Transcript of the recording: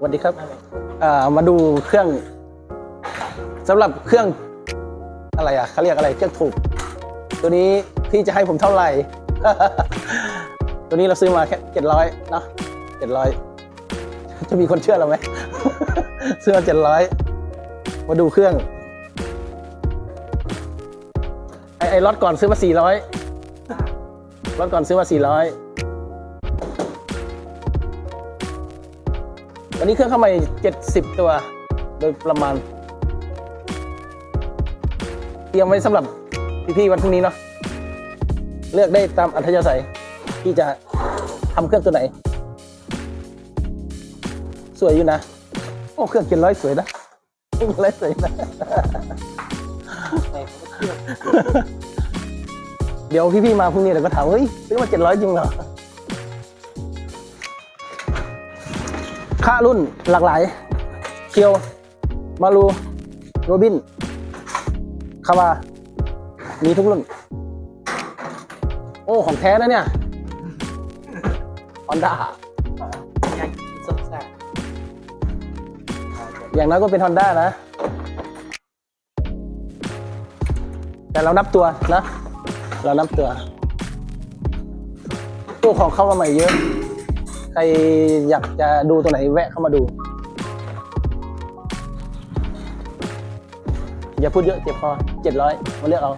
สวัสดีครับมาดูเครื่องสำหรับเครื่องอะไรอะเขาเรียกอะไรเครื่องถูก ตัวนี้พี่จะให้ผมเท่าไหร่ ตัวนี้เราซื้อมาแค่เจ็ดร้อยเนาะเจ็ดร้อยจะมีคนเชื่อเราไหมซื้อมาเจ็ดร้อยมาดูเครื่อง ไอไอรถก่อนซื้อมาสี่ร้อยรถก่อนซื้อมาสี่ร้อย วันนี้เครื่องเข้ามาเจ็ดสิบตัว โดยประมาณ เตรียมไว้สำหรับพี่ๆวันพรุ่งนี้เนาะเลือกได้ตามอัธยาศัยที่จะทำเครื่องตัวไหน สวยอยู่นะ โอ้เครื่องเจ็ดร้อยสวยนะเครื่องร้อยสวยนะ เดี๋ยวพี่ๆมาพรุ่งนี้เดี๋ยวก็ถามเฮ้ยซื้อมาเจ็ดร้อยจริงเหรอ ค่ารุ่นหลากหลายเคียว มารูโรบิน คาวา มีทุกรุ่น โอ้ ของแท้นะเนี่ยฮอนด้ายังสงสารอย่างน้อยก็เป็นฮอนด้านะ แต่เรานับตัวนะ เรานับตัวตู้ของเข้ามาใหม่เยอะใค รอยากจะดูตัวไหนแวะเข้ามาดู อย่าพูดเยอะเจ็บคอเจ็ดร้อยมาเลือกเอา